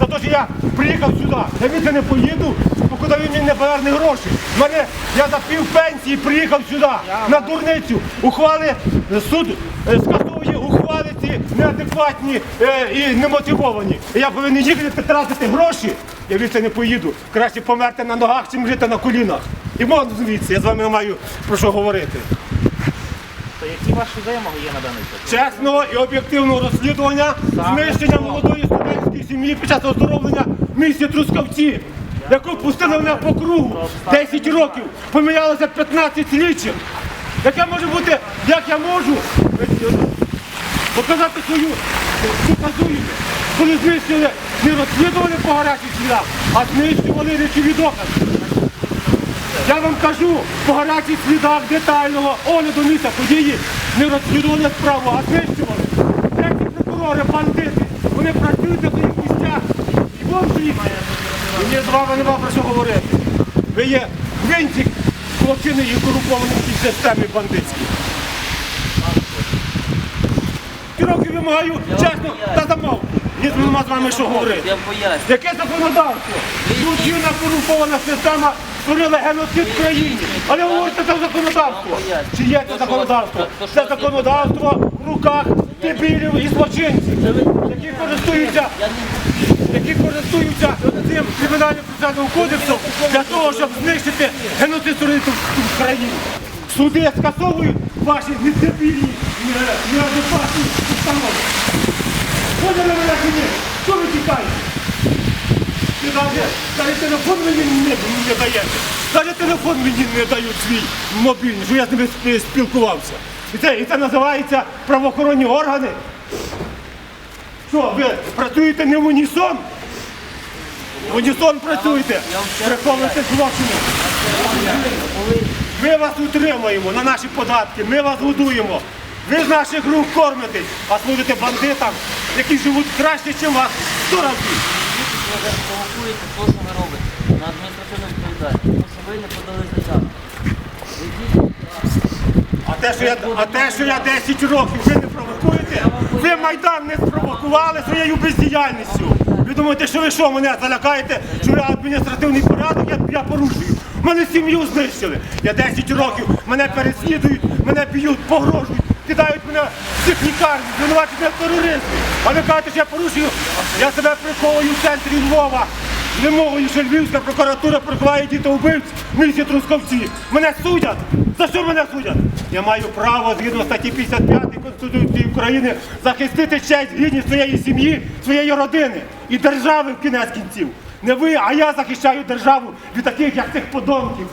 за те, що я приїхав сюди. Я від не поїду, покуди він мені не поверне гроші. Мене, я за пів пенсії приїхав сюди, на дурницю. Ухвали, е, суд е, скасовує ухвали ці неадекватні е, і немотивовані. І я повинен їхати тратити гроші. Я від не поїду. Краще померти на ногах, чим жити на колінах. І можна звідси, я з вами не маю про що говорити. Які ваші вимоги є на даний час? чесного і об'єктивного розслідування знищення молодої сім'ї під час оздоровлення місті Трускавці, яку пустили мене по кругу 10 років, помінялося 15 слідчих. Яке може бути, як я можу показати свою показую, коли знищили, не розслідували по гарячих слідах, а знищували речові докази. Я вам кажу по гарячих слідах детального огляду місця події не розслідували справу, а знищували. Треті прокурори, бандити, вони працюють на місцях. Мені з вами нема про що говорити. Ви є винтик злочини і корумпованої цій системі бандитській. Ті роки вимагаю, чесно, та замовк. Ні, нема з вами що говорити. Яке законодавство? Злочинна корумпована система створила геноцид в країні. Але говорите це законодавство. Чи є це законодавство? Це законодавство в руках дебілів і злочинців, які користуються, процесуальним кодексом для того, щоб знищити геноцид в країні. Суди скасовують ваші дебільні, неадекватні установи. На мене сюди. Що ви тікаєте? Навіть телефон мені не, не даєте. Навіть телефон мені не дають свій мобільний, що я з ними спілкувався. І це, і це називається правоохоронні органи. Що, ви працюєте не в унісон? Унісон працюєте, приховуєте злочини. Ми вас утримуємо на наші податки, ми вас годуємо. Ви з наших рук кормитесь, а служите бандитам, які живуть краще, ніж вас. Сто разів. Ви провокуєте те, що ви робите на адміністративну відповідальність, тому що ви не подали заяву. А те, що я, а те, що я 10 років, ви не провокуєте? Ви Майдан не спровокували своєю бездіяльністю. Думаєте, що ви що, мене залякаєте, що я адміністративний порядок, я, я порушую. Мене сім'ю знищили. Я 10 років, мене переслідують, мене б'ють, погрожують, кидають мене в цих лікарні, звинувачують мене в тероризмі. А ви кажете, що я порушую, я себе приховую в центрі Львова. Вимогою, що Львівська прокуратура приховає дітовбивць в місті Трускавці. Мене судять. За що мене судять? Я маю право згідно статті 55 Конституції України захистити честь, гідність своєї сім'ї, своєї родини і держави в кінець кінців. Не ви, а я захищаю державу від таких, як цих подонків.